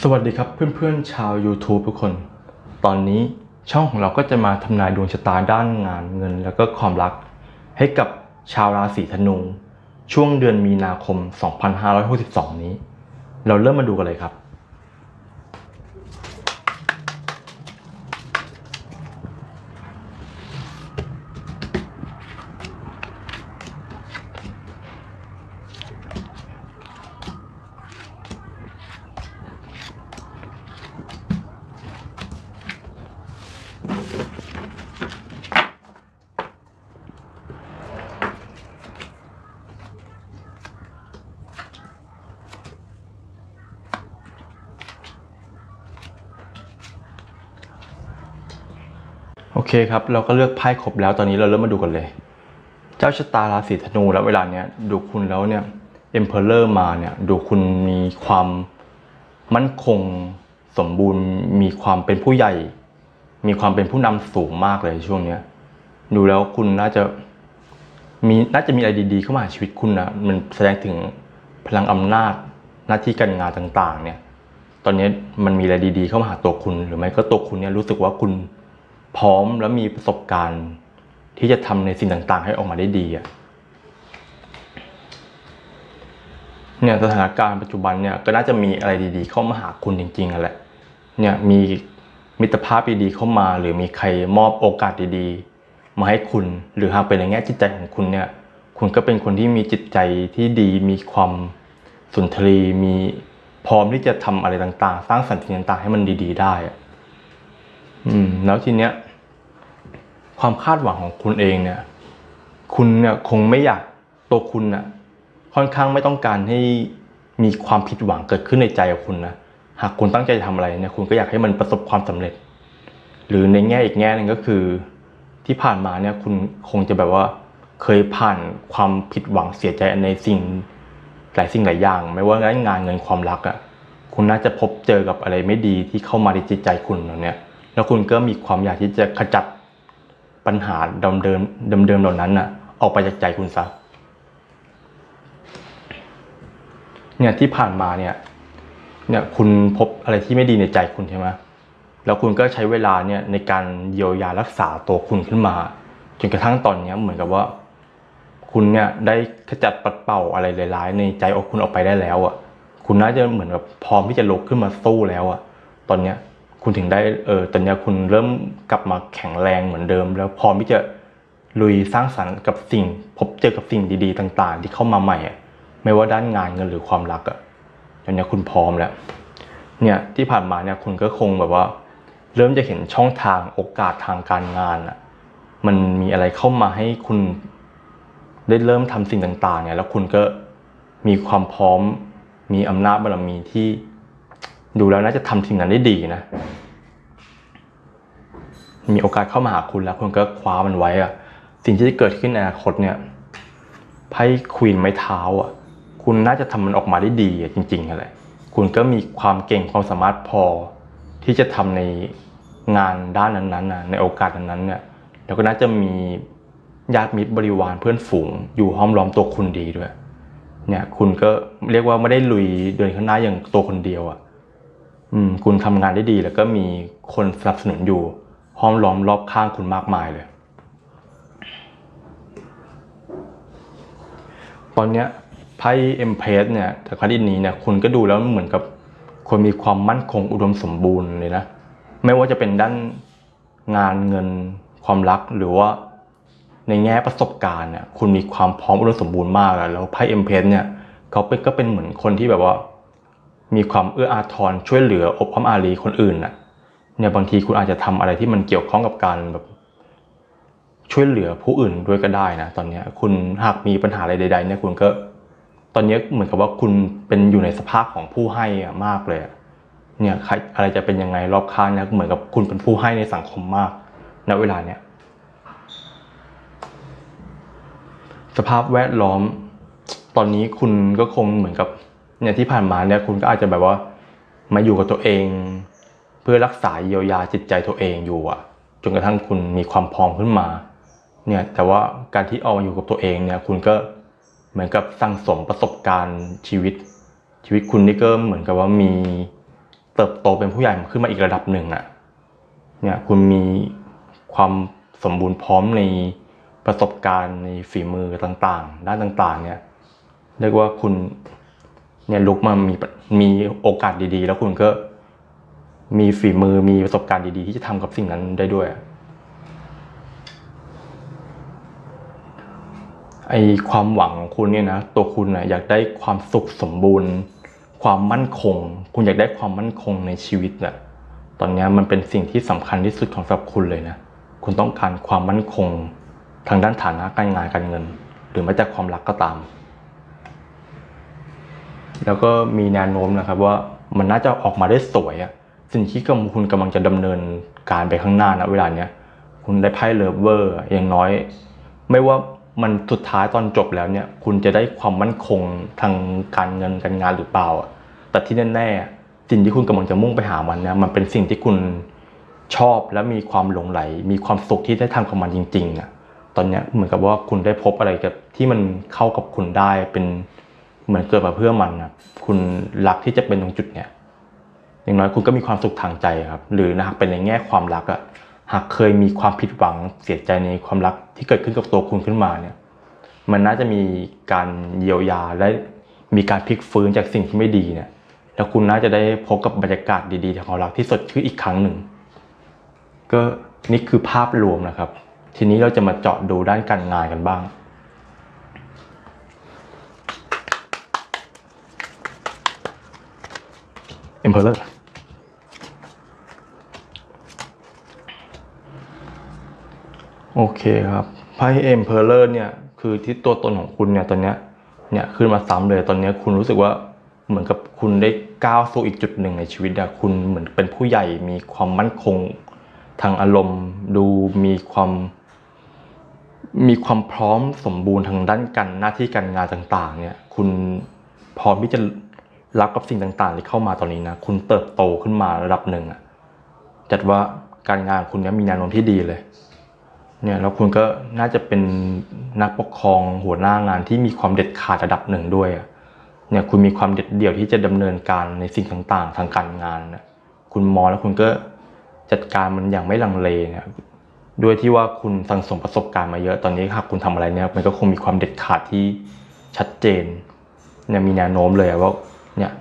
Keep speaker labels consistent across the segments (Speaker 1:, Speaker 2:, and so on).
Speaker 1: สวัสดีครับเพื่อนๆชาว YouTube ทุกคน ตอนนี้ช่องของเราก็จะมาทำนายดวงชะตาด้านงานเงิน แล้วก็ความรัก ให้กับชาวราศีธนูช่วงเดือนมีนาคม 2562 นี้ เราเริ่มมาดูกันเลยครับ เคครับ เราก็เลือกไพ่ครบแล้วตอนนี้เราเริ่มมาดูกันเลย เจ้าชะตาราศีธนูแล้วเวลาเนี้ยดูคุณแล้วเนี่ยเอ็มเพลเลอร์มาเนี่ยดูคุณมีความมั่นคงสมบูรณ์มีความเป็นผู้ใหญ่ มีความเป็นผู้นำสูงมากเลยช่วงเนี้ยดูแล้วคุณน่าจะมีน่าจะมีอะไรดีๆเข้ามาในชีวิตคุณนะมันแสดงถึงพลังอำนาจหน้าที่การงานต่างๆ เนี่ย ตอนนี้มันมีอะไรดีๆ เข้ามาหาตัวคุณ หรือไม่ก็ตัวคุณเนี่ยรู้สึกว่าคุณ พร้อมและมีประสบการณ์ ที่จะทำในสิ่งต่างๆ ให้ออกมาได้ดีอะเนี่ยสถานการณ์ปัจจุบันเนี่ยก็น่าจะมีอะไรดีๆ เข้ามาหาคุณจริงๆแหละเนี่ยมีมิตรภาพดีๆเข้ามา หรือมีใครมอบโอกาสดีๆ มาให้คุณ หรือหากเป็นในแง่จิตใจของคุณเนี่ย คุณก็เป็นคนที่มีจิตใจที่ดีมีความสุนทรีมีพร้อมที่จะทำอะไรต่างๆ สร้างสรรค์สิ่งต่างๆ ให้มันดี ๆ ได้อืม แล้วทีเนี้ย ความคาดหวังของคุณเองเนี่ย คุณเนี่ยคงไม่อยากตัวคุณน่ะค่อนข้างไม่ต้องการให้มีความผิดหวังเกิดขึ้นในใจของคุณนะหากคุณตั้งใจจะทำอะไรเนี่ยคุณก็อยากให้มันประสบความสำเร็จ หรือในแง่อีกแง่หนึ่งก็คือ ที่ผ่านมาเนี่ยคุณคงจะแบบว่า เคยผ่านความผิดหวังเสียใจในสิ่งหลายสิ่งหลายอย่าง ไม่ว่าการงานเงินความรักอะ่ะคุณน่าจะพบเจอกับอะไรไม่ดีที่เข้ามาในจิตใจคุณตรงเนี้ยแล้วคุณก็มีความอยากที่จะขจัด ปัญหาเดิมเดิมเดิมเดิมๆเหล่านั้นน่ะ ออกไปจากใจคุณซะเนี่ยที่ผ่านมาเนี่ย เนี่ยคุณพบอะไรที่ไม่ดีในใจคุณใช่ไหมแล้วคุณก็ใช้เวลาเนี่ยในการเยียวยารักษาตัวคุณขึ้นมา จนกระทั่งตอนนี้เหมือนกับว่า คุณเนี่ยได้ขจัดปัดเป่าอะไรร้ายๆ ในใจของคุณออกไปได้แล้วอะ คุณน่าจะเหมือนแบบพร้อมที่จะลุกขึ้นมาสู้แล้วอะ ตอนเนี้ย คุณถึงได้เออตอนนี้คุณเริ่มกลับมาแข็งแรงเหมือนเดิม แล้วพร้อมที่จะลุยสร้างสรรค์กับสิ่ง พบเจอกับสิ่งดีๆ ต่างๆ ที่เข้ามาใหม่อะไม่ว่าด้านงานเงินหรือความรักอะตอนนี้คุณพร้อมแล้วเนี่ยที่ผ่านมาเนี่ยคุณก็คงแบบว่า เริ่มจะเห็นช่องทางโอกาสทางการงานอะมันมีอะไรเข้ามาให้คุณได้เริ่มทำสิ่งต่างๆเนี่ยแล้วคุณก็มีความพร้อมมีอำนาจบารมีที่ ดูแล้วน่าจะทำสิ่งนั้นได้ดีนะ มีโอกาสเข้ามาหาคุณแล้วคุณก็คว้ามันไว้อะสิ่งที่จะเกิดขึ้นในอนาคตเนี่ยไพ่ควีนไม้เท้าอะ คุณน่าจะทำมันออกมาได้ดีอะจริงๆอะไรคุณก็มีความเก่งความสามารถพอ ที่จะทำในงานด้านนั้นๆนะในโอกาสนั้นๆเนี่ยแล้วก็น่าจะมีญาติมิตรบริวารเพื่อนฝูง อยู่ห้อมล้อมตัวคุณดีด้วย เนี่ย คุณก็เรียกว่าไม่ได้ลุยเดินข้างหน้าอย่างตัวคนเดียวอะ คุณทำงานได้ดี แล้วก็มีคนสนับสนุนอยู่ห้อมล้อมรอบข้างคุณมากมายเลย ตอนเนี้ยไพ่เอ็มเพสเนี่ยแต่คดีนี้เนี่ยคุณก็ดูแล้วเหมือนกับคนมีความมั่นคงอุดมสมบูรณ์เลยนะ ไม่ว่าจะเป็นด้านงานเงินความรักหรือว่าในแง่ประสบการณ์เนี่ยคุณมีความพร้อมอุดมสมบูรณ์มากแล้วไพ่เอ็มเพสเนี่ยเขาเป็นก็เป็นเหมือนคนที่แบบว่า มีความเอื้ออาทรช่วยเหลืออบอ้อมอารีคนอื่นน่ะเนี่ยบางทีคุณอาจจะทำอะไรที่มันเกี่ยวข้องกับการแบบช่วยเหลือผู้อื่นด้วยก็ได้นะตอนนี้คุณหากมีปัญหาอะไรใด ๆ เนี่ยคุณก็ ตอนนี้เหมือนกับว่าคุณเป็นอยู่ในสภาพของผู้ให้มากเลยเนี่ยใครอะไรจะเป็นยังไงรอบข้างเนี่ยเหมือนกับคุณเป็นผู้ให้ในสังคมมากณเวลาเนี้ยสภาพแวดล้อม ตอนนี้คุณก็คงเหมือนกับ เนี่ยที่ผ่านมาเนี่ยคุณก็อาจจะแบบว่ามาอยู่กับตัวเอง เพื่อรักษาเยียวยาจิตใจตัวเองอยู่อะจนกระทั่งคุณมีความพร้อมขึ้นมาเนี่ยแต่ว่าการที่ออกมาอยู่กับตัวเองเนี่ยคุณก็เหมือนกับสั่งสมประสบการณ์ชีวิต ชีวิตคุณนี่ก็เหมือนกับว่ามีเติบโตเป็นผู้ใหญ่ขึ้นมาอีกระดับหนึ่งอะเนี่ยคุณมีความสมบูรณ์พร้อมในประสบการณ์ในฝีมือต่างๆ ด้านต่างๆเนี่ยเรียกว่าคุณ เนี่ยลุกมามีมีโอกาสดีๆ แล้วคุณก็มีฝีมือมีประสบการณ์ดีๆ ที่จะทำกับสิ่งนั้นได้ด้วยไอความหวังของคุณเนี่ยนะตัวคุณนะอยากได้ความสุขสมบูรณ์ ความมั่นคง คุณอยากได้ความมั่นคงในชีวิตน่ะตอนนี้มันเป็นสิ่งที่สำคัญที่สุดของสำหรับคุณเลยนะคุณต้องการความมั่นคง ทางด้านฐานะการงานการเงิน หรือแม้แต่ความรักก็ตาม แล้วก็มีแนวโน้มนะครับว่ามันน่าจะออกมาได้สวยอะสิ่งที่กำคุณกำลังจะดำเนินการไปข้างหน้านะเวลาเนี้ยคุณได้ไพ่เลิฟเวอร์อย่างน้อย ไม่ว่ามันสุดท้ายตอนจบแล้วเนี่ย คุณจะได้ความมั่นคงทางการเงินการงานหรือเปล่าอะแต่ที่แน่ๆสิ่งที่คุณกำลังจะมุ่งไปหามันเนี่ยมันเป็นสิ่งที่คุณชอบและมีความหลงไหล มีความสุขที่ได้ทำกับมันจริงๆอะตอนเนี้ยเหมือนกับว่าคุณได้พบอะไรกับที่มันเข้ากับคุณได้เป็น เหมือนเกิดมาเพื่อมันนะคุณรักที่จะเป็นตรงจุดเนี้ยอย่างน้อยคุณก็มีความสุขทางใจครับ หรือนะหากเป็นในแง่ความรักอะหากเคยมีความผิดหวังเสียใจในความรักที่เกิดขึ้นกับตัวคุณขึ้นมาเนี่ย มันน่าจะมีการเยียวยาและมีการพลิกฟื้นจากสิ่งที่ไม่ดีเนี่ย แล้วคุณน่าจะได้พบกับบรรยากาศดีๆทางความรักที่สดชื่นอีกครั้งหนึ่ง ก็นี่คือภาพรวมนะครับ ทีนี้เราจะมาเจาะดูด้านการงานกันบ้าง โอเคครับไพ่ Emperor เนี่ยคือที่ตัวตนของคุณเนี่ยตอนเนี้ยเนี่ยขึ้นมาซ้ำเลยตอนเนี้ยคุณรู้สึกว่าเหมือนกับคุณได้ก้าวสู่อีกจุดหนึ่งในชีวิตอะคุณเหมือนเป็นผู้ใหญ่มีความมั่นคง ทางอารมณ์ดูมีความ มีความพร้อมสมบูรณ์ทางด้านการหน้าที่การงานต่าง ๆ เนี่ย คุณพร้อมที่จะ รับกับสิ่งต่างๆที่เข้ามาตอนนี้นะคุณเติบโตขึ้นมาระดับหนึ่งอะจัดว่าการงานคุณเนี้ยมีแนวโน้มที่ดีเลยเนี่ยแล้วคุณก็น่าจะเป็นนักปกครองหัวหน้างานที่มีความเด็ดขาดระดับหนึ่งด้วยอะเนี่ยคุณมีความเด็ดเดี่ยวที่จะดำเนินการในสิ่งต่างๆ ทางการงานนะคุณมองแล้วคุณก็จัดการมันอย่างไม่ลังเลเนี่ยด้วยที่ว่าคุณสั่งสมประสบการณ์มาเยอะตอนนี้หากคุณทำอะไรเนี่ยมันก็คงมีความเด็ดขาดที่ชัดเจนเนี่ยมีแนวโน้มเลยว่า เนี่ย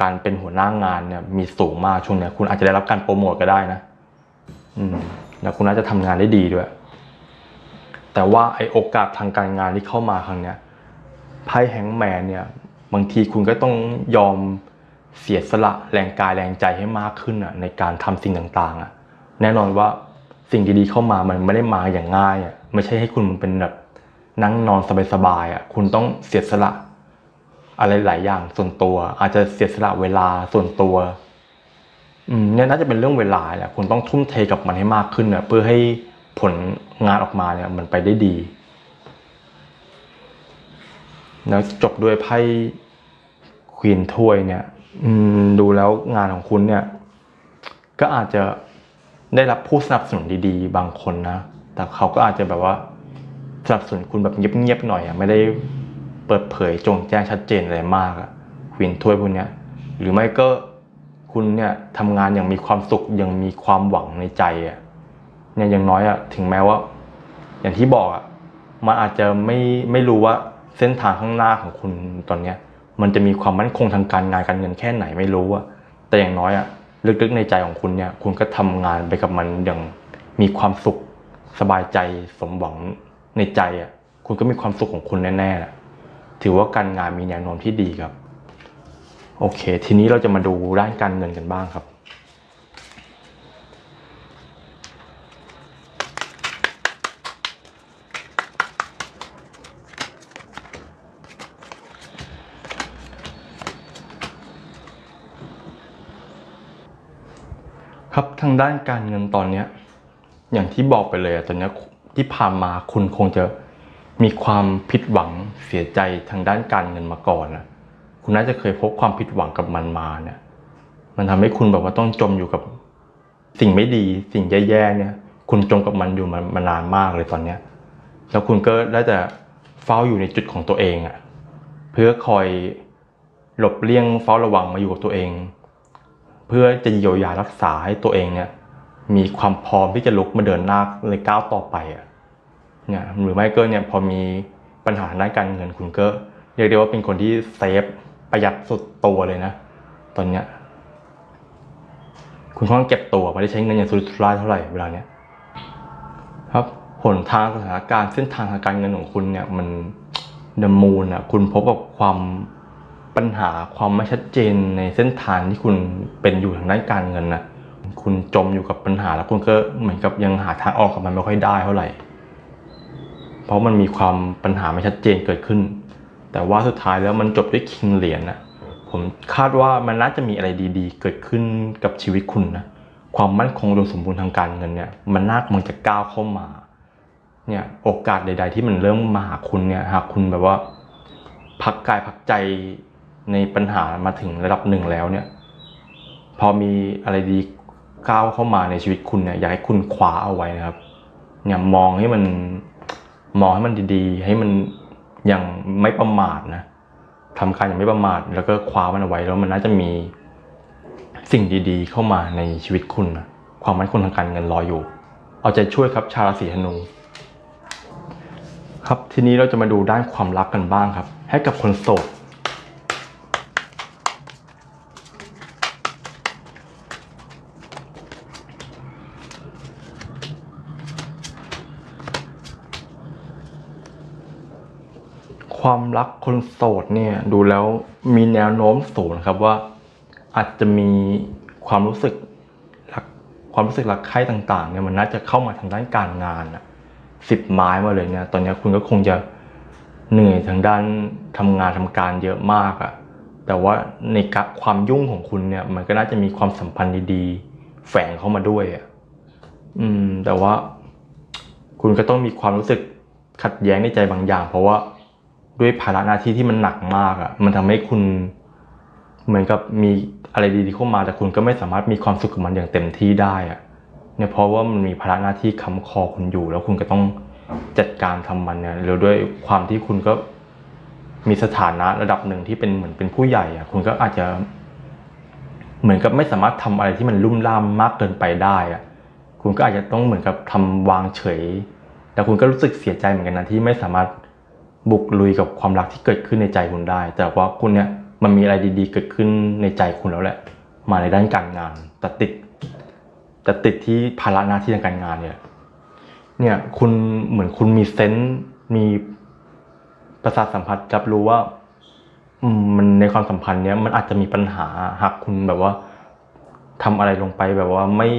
Speaker 1: การเป็นหัวหน้างานเนี่ยมีสูงมากช่วงเนี้ยคุณอาจจะได้รับการโปรโมทก็ได้นะอืมแล้วคุณน่าจะทำงานได้ดีด้วย แต่ว่าไอโอกาสทางการงานที่เข้ามาครั้งเนี้ยไพ่แฮงแมนเนี่ย บางทีคุณก็ต้องยอมเสียสละแรงกายแรงใจให้มากขึ้นอะในการทำสิ่งต่างๆ อะ แน่นอนว่าสิ่งดีๆเข้ามามันไม่ได้มาอย่างง่ายอะไม่ใช่ให้คุณเป็นแบบนั่งนอนสบายๆอะคุณต้องเสียสละ อะไรหลายอย่างส่วนตัว อาจจะเสียสละเวลาส่วนตัว อืมเนี่ยน่าจะเป็นเรื่องเวลาแหละคุณต้องทุ่มเทกับมันให้มากขึ้นเนี่ยเพื่อให้ผลงานออกมาเนี่ย มันไปได้ดีแล้วจบด้วยไพ่ควีนถ้วยเนี่ย อืมดูแล้วงานของคุณเนี่ย ก็อาจจะได้รับผู้สนับสนุนดีๆ บางคนนะ แต่เขาก็อาจจะแบบว่าสนับสนุนคุณแบบเงียบๆหน่อยอะไม่ได้ เปิดเผยจงแจ้งชัดเจนอะไรมากอะวีนถ้วยพวกเนี้ยหรือไม่ก็คุณเนี่ยทำงานอย่างมีความสุขยังมีความหวังในใจอะเนี่ยอย่างน้อยอะถึงแม้ว่า อย่างที่บอกอะมันอาจจะไม่ไม่รู้ว่าเส้นทางข้างหน้าของคุณตอนเนี้ย มันจะมีความมั่นคงทางการงานการเงินแค่ไหนไม่รู้อะแต่อย่างน้อยอะลึกๆในใจของคุณเนี่ยคุณก็ทำงานไปกับมันอย่างมีความสุขสบายใจสมหวังในใจอะคุณก็มีความสุขของคุณแน่ๆแหละ ถือว่าการงานมีแนวโน้มที่ดีครับ โอเค ทีนี้เราจะมาดูด้านการเงินกันบ้างครับ ครับทางด้านการเงินตอนเนี้ยอย่างที่บอกไปเลยอะตอนนี้ที่ผ่านมาคุณคงจะ มีความผิดหวังเสียใจทางด้านการเงินมาก่อนนะคุณน่าจะเคยพบความผิดหวังกับมันมาเนี่ย มันทำให้คุณแบบว่าต้องจมอยู่กับสิ่งไม่ดี สิ่งแย่ๆเนี่ย คุณจมกับมันอยู่มามานานมากเลยตอนเนี้ย แล้วคุณก็ได้แต่เฝ้าอยู่ในจุดของตัวเองอะเพื่อคอยหลบเลี่ยงเฝ้าระวังมาอยู่กับตัวเอง เพื่อจะเยียวยารักษาให้ตัวเองเนี่ย มีความพร้อมที่จะลุกมาเดินหน้าในก้าวต่อไปอะ เนี่ยหรือไม่ก็เนี่ยพอมีปัญหาด้านการเงินคุณก็เรียกได้ว่าเป็นคนที่เซฟประหยัดสุดตัวเลยนะตอนเนี้ยคุณค่อนข้างเก็บตัวไม่ได้ใช้เงินอย่างสุรุ่ยสุร่ายเท่าไหร่เวลาเนี้ยครับหนทางสถานการณ์เส้นทางทางการเงินของคุณเนี่ยมันดมูลอะคุณพบกับความปัญหาความไม่ชัดเจนในเส้นทางที่คุณเป็นอยู่ทางด้านการเงินนะคุณจมอยู่กับปัญหาแล้วคุณก็เหมือนกับยังหาทางออกกับมันไม่ค่อยได้เท่าไหร่ เพราะมันมีความปัญหาไม่ชัดเจนเกิดขึ้น แต่ว่าสุดท้ายแล้วมันจบด้วยคิงเหรียญนะผมคาดว่ามันน่าจะมีอะไรดีๆ เกิดขึ้นกับชีวิตคุณนะความมั่นคงโดยสมบูรณ์ทางการเงินเนี่ย มันน่ากำลังจะก้าวเข้ามาเนี่ยโอกาสใด ๆ ที่มันเริ่มมาหาคุณเนี่ยหากคุณแบบว่า พักกายพักใจในปัญหามาถึงระดับหนึ่งแล้วเนี่ย พอมีอะไรดีก้าวเข้ามาในชีวิตคุณเนี่ยอยากให้คุณคว้าเอาไว้นะครับ เนี่ยมองให้มัน มองให้มันดีๆ ให้มันอย่างไม่ประมาทนะทำการอย่างไม่ประมาทแล้วก็คว้ามันเอาไว้แล้วมันน่าจะมีสิ่งดีๆ เข้ามาในชีวิตคุณนะความมั่นคงทางการเงินรออยู่ เอาใจช่วยครับชาวราศีธนู ครับทีนี้เราจะมาดูด้านความรักกันบ้างครับ ให้กับคนโสด ความรักคนโสดเนี่ยดูแล้วมีแนวโน้มสูงครับว่า อาจจะมีความรู้สึกรักความรู้สึกรักใคร่ต่างๆเนี่ยมันน่าจะเข้ามาทางด้านการงานอะสิบไม้มาเลยเนี่ยตอนนี้คุณก็คงจะเหนื่อยทางด้านทำงานทำการเยอะมากอะแต่ว่าในกความยุ่งของคุณเนี่ย มันก็น่าจะมีความสัมพันธ์ดีๆแฝงเข้ามาด้วยอะอืม แต่ว่า คุณก็ต้องมีความรู้สึกขัดแย้งในใจบางอย่าง เพราะว่า ด้วยภาระหน้าที่ที่มันหนักมากอะ่ะ มันทำให้คุณ เหมือนกับมีอะไรดีๆเข้ามาแต่คุณก็ไม่สามารถมีความสุขกับมันอย่างเต็มที่ได้อะ่ะ เนี่ยเพราะว่ามันมีภาระหน้าที่ค้ำคอคุณอยู่ แล้วคุณก็ต้องจัดการทำมันเนี่ยแล้วด้วยความที่คุณก็มีสถานะระดับหนึ่งที่เป็นเหมือนเป็นผู้ใหญ่อะ่ะ คุณก็อาจจะ เหมือนกับไม่สามารถทำอะไรที่มันลุ่มล่ามมากเกินไปได้อะ่ะ คุณก็อาจจะต้องเหมือนกับทำวางเฉย แต่คุณก็รู้สึกเสียใจเหมือนกันนะที่ไม่สามารถ บุกลุยกับความรักที่เกิดขึ้นในใจคุณได้ แต่ว่าคุณเนี่ยมันมีอะไรดีๆ เกิดขึ้นในใจคุณแล้วแหละ มาในด้านการงานแต่ติดแต่ติดที่ภาระหน้าที่ทางการงานเนี่ยเนี่ยคุณเหมือนคุณมีเซนส์มีประสาทสัมผัสรับรู้ว่ามันในความสัมพันธ์เนี้ยมันอาจจะมีปัญหาหากคุณแบบว่าทำอะไรลงไปแบบว่าไม่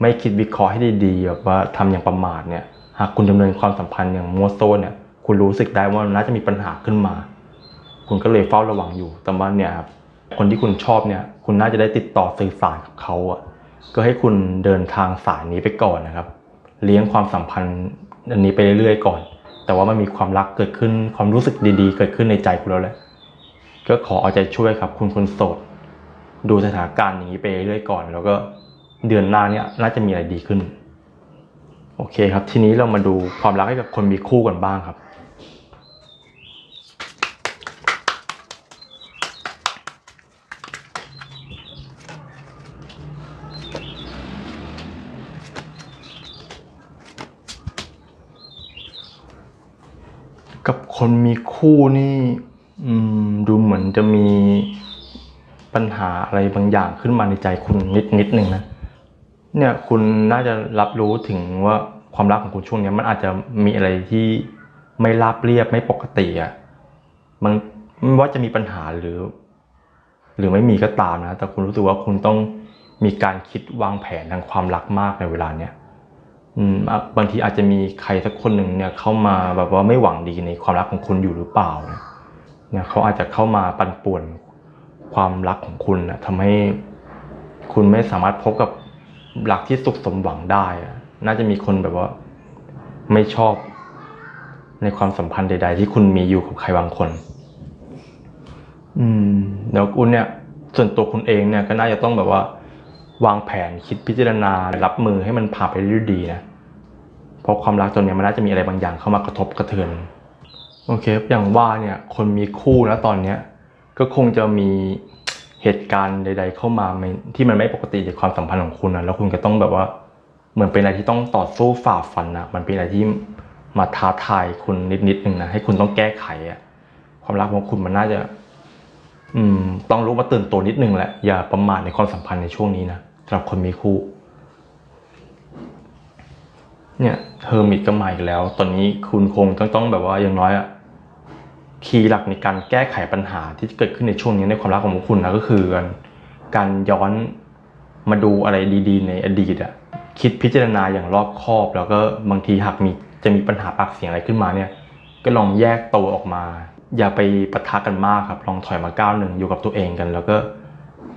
Speaker 1: ไม่คิดวิเคราะห์ให้ดีๆแบบว่าทำอย่างประมาทเนี่ย หากคุณดำเนินความสัมพันธ์อย่างมัวโซนเนี่ย คุณรู้สึกได้ว่านน่าจะมีปัญหาขึ้นมา คุณก็เลยเฝ้าระวังอยู่ แต่ว่าเนี่ยครับคนที่คุณชอบเนี่ย คุณน่าจะได้ติดต่อสื่อสารกับเขาอะ ก็ให้คุณเดินทางสายนี้ไปก่อนนะครับ เลี้ยงความสัมพันธ์อันนี้ไปเรื่อยๆก่อน แต่ว่ามันมีความรักเกิดขึ้น ความรู้สึกดีๆ เกิดขึ้นในใจคุณแล้วแหละ ก็ขอเอาใจช่วยครับ คุณคนโสด ดูสถานการณ์อย่างนี้ไปเรื่อยๆก่อน แล้วก็เดือนหน้าเนี่ยน่าจะมีอะไรดีขึ้น โอเคครับ ทีนี้เรามาดูความรักให้กับคนมีคู่กันบ้างครับ กับ คนมีคู่นี่ดูเหมือนจะมีปัญหาอะไรบางอย่างขึ้นมาในใจคุณนิดนิดหนึ่งนะเนี่ยคุณน่าจะรับรู้ถึงว่าความรักของคุณช่วงนี้มันอาจจะมีอะไรที่ไม่ราบเรียบไม่ปกติอะ่ะมันไม่ว่าจะมีปัญหาหรือ หรือไม่มีก็ตามนะ แต่คุณรู้สึกว่าคุณต้องมีการคิดวางแผนทางความรักมากในเวลาเนี้ย บางทีอาจจะมีใครสักคนหนึ่งเนี่ยเข้ามาแบบว่าไม่หวังดีในความรักของคุณอยู่หรือเปล่าเนี่ยเขาอาจจะเข้ามาปั่นป่วนความรักของคุณนะทำให้คุณไม่สามารถพบกับรักที่สุขสมหวังได้อะน่าจะมีคนแบบว่าไม่ชอบในความสัมพันธ์ใด ๆ ที่คุณมีอยู่กับใครบางคน อืมแล้วคุณเนี่ย ส่วนตัวคุณเองเนี่ยก็น่าจะต้องแบบว่า วางแผนคิดพิจารณารับมือให้มันผ่านไปด้ด้วยดีนะเพราะความรักตัวเนี้ยมันน่าจะมีอะไรบางอย่างเข้ามากระทบกระเทือนโอเคอย่างว่าเนี่ยคนมีคู่นะตอนเนี้ยก็คงจะมีเหตุการณ์ใด ๆ เข้ามาที่มันไม่ปกติในความสัมพันธ์ของคุณนะแล้วคุณก็ต้องแบบว่าเหมือนเป็นอะไรที่ต้องต่อสู้ฝ่าฟันนะมันเป็นอะไรที่มาท้าทายคุณนิดๆหนึ่งนะให้คุณต้องแก้ไขอะความรักของคุณมันน่าจะ อืม ต้องรู้มาตื่นตัวนิดนึงแหละอย่าประมาทในความสัมพันธ์ในช่วงนี้นะสำหรับคนมีคู่ เนี่ยเฮอร์มิตก็มาอีกแล้ว ตอนนี้คุณคงต้องต้องแบบว่าอย่างน้อยอะคีย์หลักในการแก้ไขปัญหาที่เกิดขึ้นในช่วงนี้ในความรักของคุณนะก็คือการการย้อนมาดูอะไรดี ๆ ในอดีตอะคิดพิจารณาอย่างรอบคอบ แล้วก็บางทีหากมีจะมีปัญหาปากเสียงอะไรขึ้นมาเนี่ย ก็ลองแยกตัวออกมา อย่าไปปะทะกันมากครับลองถอยมาก้าวหนึ่งอยู่กับตัวเองกัน แล้วก็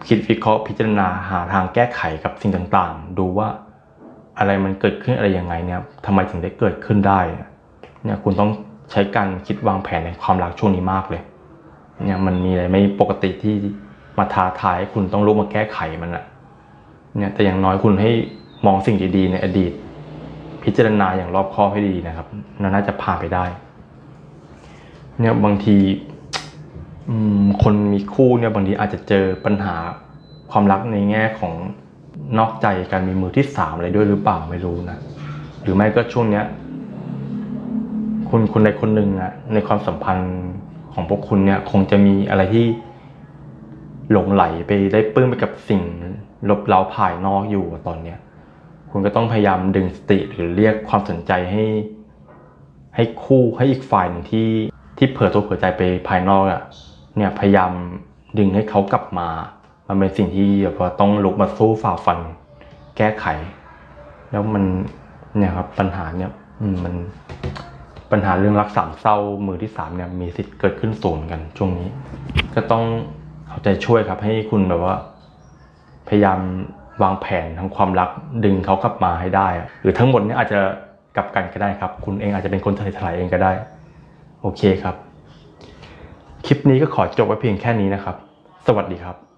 Speaker 1: คิดวิเคราะห์พิจารณาหาทางแก้ไขกับสิ่งต่างๆ ดูว่า อะไรมันเกิดขึ้นอะไรยังไงเนี่ยทำไมถึงได้เกิดขึ้นได้เนี่ยคุณต้องใช้การคิดวางแผนในความรักช่วงนี้มากเลยเนี่ยมันมีอะไรไม่ปกติที่มาท้าทายคุณต้องลุกมาแก้ไขมันอะเนี่ยแต่อย่างน้อยคุณให้มองสิ่งดีๆในอดีต พิจารณาอย่างรอบคอบให้ดีนะครับน่าจะผ่านไปได้เนี่ยบางทีคนมีคู่เนี่ยบางทีอาจจะเจอปัญหาความรักในแง่ของ นอกใจการมีมือที่สามอะไรด้วยหรือเปล่าไม่รู้นะหรือไม่ก็ช่วงเนี้ยคุณคนใดคนหนึ่งอะในความสัมพันธ์ของพวกคุณเนี่ย คงจะมีอะไรที่หลงไหลไปได้ปลื้มไปกับสิ่งลบเล้าภายนอกอยู่ตอนเนี้ยคุณก็ต้องพยายามดึงสติหรือเรียกความสนใจให้ ให้คู่ให้อีกฝ่ายหนึ่งที่ที่เผลอตัวเผลอใจไปภายนอกอะเนี่ยพยายามดึงให้เขากลับมา มันเป็นสิ่งที่แบบว่าต้องลุกมาสู้ฝ่าฟัน แก้ไข แล้วมันเนี่ยครับปัญหาเนี่ยมันปัญหาเรื่องรักสามเศร้ามือที่สามเนี่ยมีสิทธิ์เกิดขึ้นสูงเหมือนกันช่วงนี้ ก็ต้องเอาใจช่วยครับ ให้คุณแบบว่า พยายามวางแผนทางความรักดึงเขากลับมาให้ได้ หรือทั้งหมดเนี่ยอาจจะกลับกันก็ได้ครับ คุณเองอาจจะเป็นคนทะเลทลายเองก็ได้ โอเคครับ คลิปนี้ก็ขอจบไว้เพียงแค่นี้นะครับ สวัสดีครับ